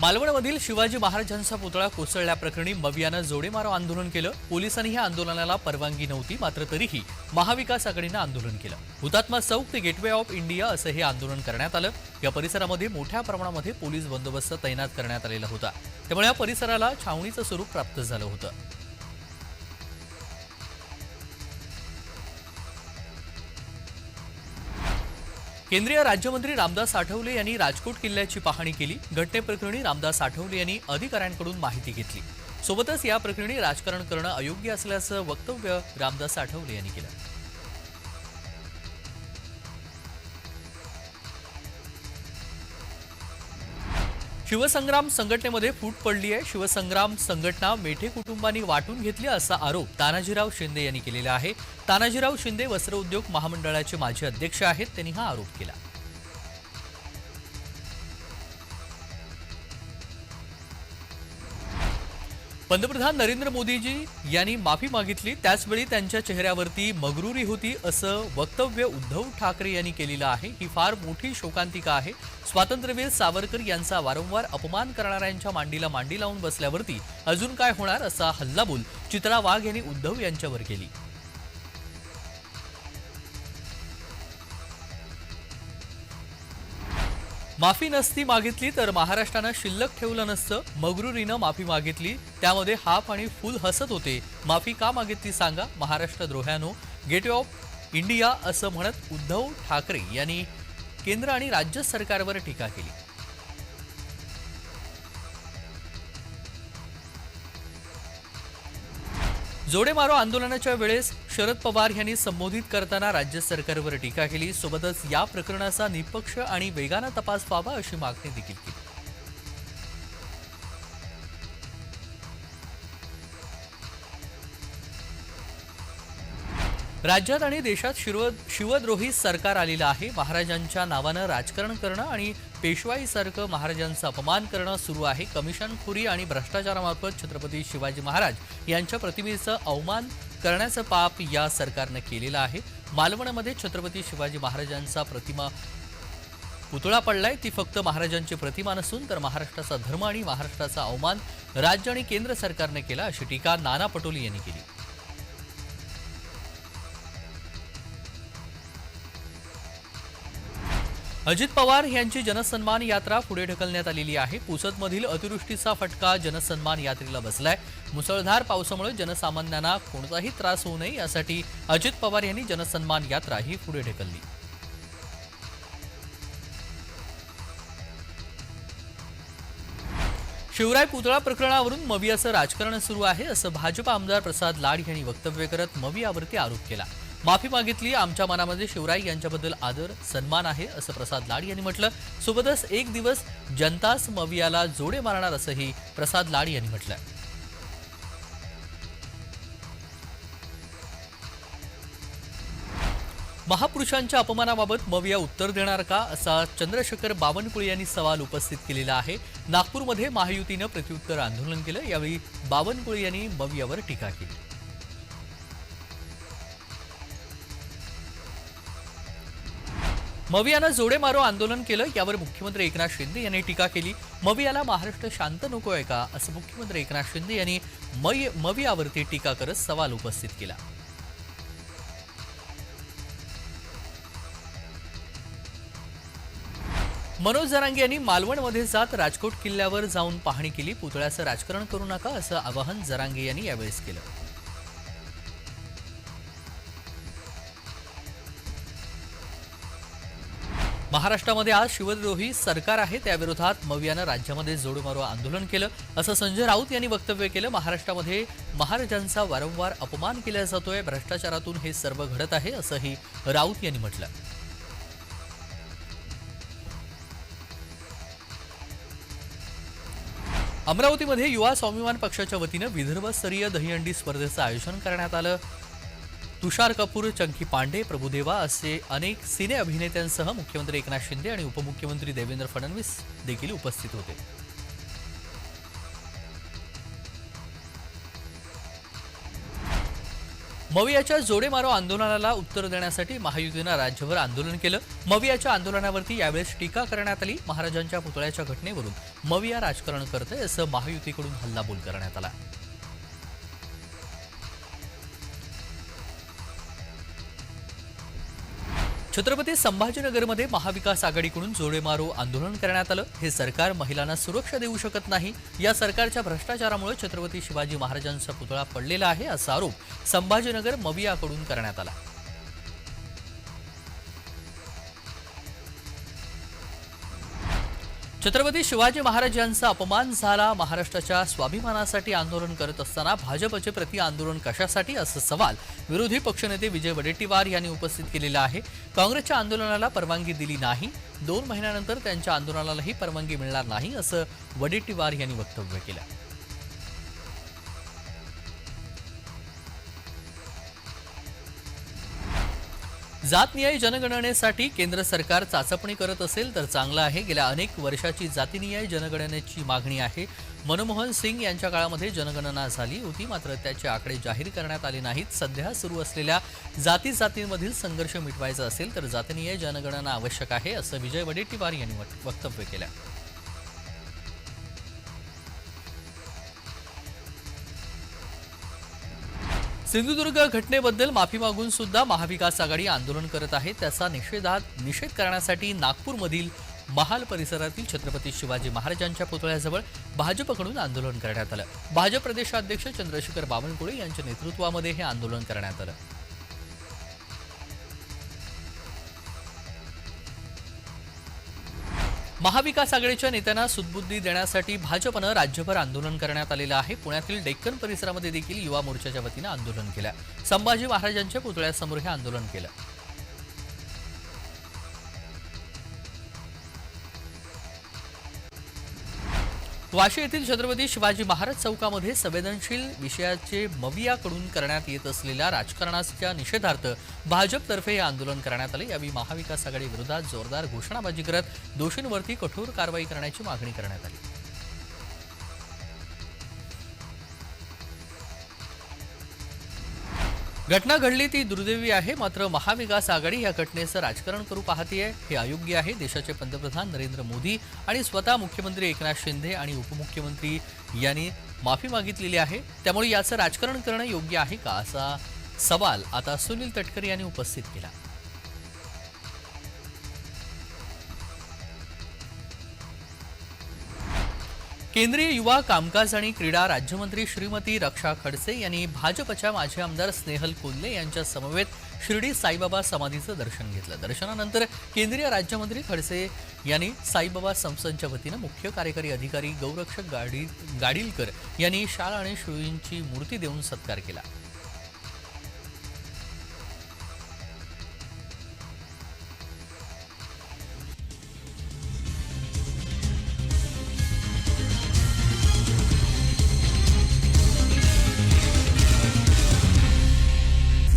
मालवणमधील शिवाजी महाराजांचा पुतळा कोसळल्याप्रकरणी मवियानं जोडेमारो आंदोलन केलं. पोलिसांनी या आंदोलनाला परवानगी नव्हती मात्र तरीही महाविकास आघाडीनं आंदोलन केलं. हुतात्मा चौक ते गेटवे ऑफ इंडिया असं हे आंदोलन करण्यात आलं. या परिसरामध्ये मोठ्या प्रमाणामध्ये पोलीस बंदोबस्त तैनात करण्यात आलेला होता. त्यामुळे या परिसराला छावणीचं स्वरूप प्राप्त झालं होतं. केंद्रीय राज्यमंत्री रामदास आठवले यांनी राजकोट किल्ल्याची पाहणी केली. घटनेप्रकरणी रामदास आठवले यांनी अधिकाऱ्यांकडून माहिती घेतली. सोबतच या प्रकरणी राजकारण करणं अयोग्य असल्याचं वक्तव्य रामदास आठवले यांनी केलं. शिवसंग्राम संघटनेमध्ये फूट पडली आहे शिवसंग्राम संघटना मेठे कुटुंबांनी वाटून घेतली असा आरोप तानाजीराव शिंदे यांनी केलेला आहे. तानाजीराव शिंदे वस्त्रोद्योग महामंडळाचे माजी अध्यक्ष आहेत. त्यांनी हा आरोप केला. पंतप्रधान नरेंद्र मोदीजी यांनी माफी मागितली. त्याचवेळी त्यांच्या चेहऱ्यावरती मगरुरी होती असं वक्तव्य उद्धव ठाकरे यांनी केलेलं आहे. ही फार मोठी शोकांतिका आहे. स्वातंत्र्यवीर सावरकर यांचा वारंवार अपमान करणाऱ्यांच्या मांडीला मांडी लावून बसल्यावरती अजून काय होणार असा हल्लाबोल चित्रा वाघ यांनी उद्धव यांच्यावर केली. माफी नसती मागितली तर महाराष्ट्रानं शिल्लक ठेवलं नसतं. मगरुरीनं माफी मागितली. त्यामध्ये हाफ आणि फुल हसत होते. माफी का मागितली सांगा महाराष्ट्र द्रोह्यानो. गेटवे ऑफ इंडिया असं म्हणत उद्धव ठाकरे यांनी केंद्र आणि राज्य सरकारवर टीका केली. जोडेमारो आंदोलनाच्या वेळेस शरद पवार यांनी संबोधित करताना राज्य सरकारवर टीका केली. सोबतच या प्रकरणाचा निपक्ष आणि वेगानं तपास व्हावा अशी मागणी देखील केली. राज्यात आणि देशात शिव शिवद्रोही सरकार आलेलं आहे. महाराजांच्या नावानं राजकारण करणं आणि पेशवाईसारखं महाराजांचा अपमान करणं सुरू आहे. कमिशनखोरी आणि भ्रष्टाचारामार्फत छत्रपती शिवाजी महाराज यांच्या प्रतिमेचं अवमान करण्याचं पाप या सरकारनं केलेलं आहे. मालवणमध्ये छत्रपती शिवाजी महाराजांचा प्रतिमा पुतळा पडलाय. ती फक्त महाराजांची प्रतिमा नसून तर महाराष्ट्राचा धर्म आणि महाराष्ट्राचा अवमान राज्य आणि केंद्र सरकारने केला अशी टीका नाना पटोले यांनी केली. अजित पवार यांची जनसन्मान यात्रा पुढे ढकलण्यात आलेली आहे. पुसदमधील अतिवृष्टीचा फटका जनसन्मान यात्रेला बसलाय. मुसळधार पावसामुळे जनसामान्यांना कोणताही त्रास होऊ नये यासाठी अजित पवार यांनी जनसन्मान यात्रा ही पुढे ढकलली. शिवराय पुतळा प्रकरणावरून मवियाचं राजकारण सुरू आहे असं भाजप आमदार प्रसाद लाड यांनी वक्तव्य करत मवियावरती आरोप केला. माफी मागितली. आमच्या मनामध्ये शिवराय यांच्याबद्दल आदर सन्मान आहे असं प्रसाद लाड यांनी म्हटलं. सोबतच एक दिवस जनताच मवियाला जोडे मारणार असंही प्रसाद लाड यांनी म्हटलं महापुरुषांच्या अपमानाबाबत मविया उत्तर देणार का असा चंद्रशेखर बावनकुळे यांनी सवाल उपस्थित केलेला आहे. नागपूरमध्ये महायुतीनं प्रत्युत्तर आंदोलन केलं यावेळी बावनकुळे यांनी मवियावर टीका केली. मवियानं जोडेमारो आंदोलन केलं यावर मुख्यमंत्री एकनाथ शिंदे यांनी टीका केली. मवियाला महाराष्ट्र शांत नको आहे का? असं मुख्यमंत्री एकनाथ शिंदे यांनी मय मवियावरती टीका करत सवाल उपस्थित केला. मनोज जरांगे यांनी मालवणमध्ये जात राजकोट किल्ल्यावर जाऊन पाहणी केली. पुतळ्याचं राजकारण करू नका असं आवाहन जरांगे यांनी यावेळेस केलं. महाराष्ट्रामध्ये आज शिवद्रोही सरकार आहे त्याविरोधात मवियानं राज्यामध्ये जोडमारो आंदोलन केलं. असं संजय राऊत यांनी वक्तव्य केलं. महाराष्ट्रामध्ये महाराजांचा वारंवार अपमान केला जातोय भ्रष्टाचारातून हे सर्व घडत आहे असंही राऊत यांनी म्हटलं. अमरावतीमध्ये युवा स्वाभिमान पक्षाच्या वतीनं विदर्भस्तरीय दहीहंडी स्पर्धेचं आयोजन करण्यात आलं. तुषार कपूर चंकी पांडे प्रभुदेवा असे अनेक सिने अभिनेत्यांसह मुख्यमंत्री एकनाथ शिंदे आणि उपमुख्यमंत्री देवेंद्र फडणवीस देखील उपस्थित होते. मवियाच्या जोडेमारो आंदोलनाला उत्तर देण्यासाठी महायुतीनं राज्यभर आंदोलन केलं. मवियाच्या आंदोलनावरती यावेळेस टीका करण्यात आली. महाराजांच्या पुतळ्याच्या घटनेवरून मविया राजकारण करते असं महायुतीकडून हल्लाबोल करण्यात आला. छत्रपती संभाजीनगरमध्ये महाविकास आघाडीकडून जोडेमारो आंदोलन करण्यात आलं. हे सरकार महिलांना सुरक्षा देऊ शकत नाही. या सरकारच्या भ्रष्टाचारामुळे छत्रपती शिवाजी महाराजांचा पुतळा पडलेला आहे असा आरोप संभाजीनगर मवियाकडून करण्यात आला. छत्रपती शिवाजी महाराज यांचा अपमान झाला महाराष्ट्राच्या स्वाभिमानासाठी आंदोलन करत असताना भाजपचे प्रति आंदोलन कशासाठी असं सवाल विरोधी पक्षनेते विजय वडेट्टीवार यांनी उपस्थित केलेला आहे. काँग्रेसच्या आंदोलनाला परवानगी दिली नाही. दोन महिन्यानंतर त्यांच्या आंदोलनालाही परवानगी मिळणार नाही असं वडेट्टीवार यांनी वक्तव्य केलं. जातनिहाय जनगणनेसाठी केंद्र सरकार चाचपणी करत असेल तर चांगलं आहे. गेल्या अनेक वर्षाची जातीनिहाय जनगणनेची मागणी आहे. मनमोहन सिंग यांच्या काळामध्ये जनगणना झाली होती मात्र त्याचे आकडे जाहीर करण्यात आले नाहीत. सध्या सुरू असलेल्या जाती जातींमधील संघर्ष मिटवायचा असेल तर जातीनिहाय जनगणना आवश्यक आहे असं विजय वडेट्टीवार यांनी वक्तव्य केलं. सिंधुदुर्ग घटनेबद्दल माफी मागून सुद्धा महाविकास आघाडी आंदोलन करत आहे. त्याचा निषेधात निषेध करण्यासाठी नागपूरमधील महाल परिसरातील छत्रपती शिवाजी महाराजांच्या पुतळ्याजवळ भाजपकडून आंदोलन करण्यात आलं. भाजप प्रदेशाध्यक्ष चंद्रशेखर बावनकुळे यांच्या नेतृत्वामध्ये हे आंदोलन करण्यात आलं. महाविकास आघाडीच्या नेत्यांना सुदबुद्धी देण्यासाठी भाजपनं राज्यभर आंदोलन करण्यात आलेलं आहे. पुण्यातील डेक्कन परिसरामध्ये देखील युवा मोर्चाच्या वतीनं आंदोलन केलं. संभाजी महाराजांच्या पुतळ्यासमोर हे आंदोलन केलं. वाशी येथील छत्रपती शिवाजी महाराज चौकामध्ये संवेदनशील विषयाचे मवियाकडून करण्यात येत असलेल्या राजकारणाच्या निषेधार्थ भाजपतर्फे हे आंदोलन करण्यात आले. यावेळी महाविकास आघाडी विरोधात जोरदार घोषणाबाजी करत दोषींवरती कठोर कारवाई करण्याची मागणी करण्यात आली. घटना घडली ती दुर्दैवी आहे. मात्र महाविकास आघाडी या घटनेचं राजकारण करू पाहतीये. हे अयोग्य आहे. देशाचे पंतप्रधान नरेंद्र मोदी आणि स्वतः मुख्यमंत्री एकनाथ शिंदे आणि उपमुख्यमंत्री यांनी माफी मागितलेली आहे. त्यामुळे याचं राजकारण करणं योग्य आहे का असा सवाल आता सुनील तटकरे यांनी उपस्थित केला. केंद्रीय युवा कामकाज आणि क्रीडा राज्यमंत्री श्रीमती रक्षा खडसे यांनी भाजपच्या माजी आमदार स्नेहल कोल्हे यांच्या समवेत शिर्डी साईबाबा समाधीचं दर्शन घेतलं. दर्शनानंतर केंद्रीय राज्यमंत्री खडसे यांनी साईबाबा संस्थांच्या वतीनं मुख्य कार्यकारी अधिकारी गौरक्षक गाडी गाडीलकर यांनी शाल आणि शिळींची मूर्ती देऊन सत्कार केला.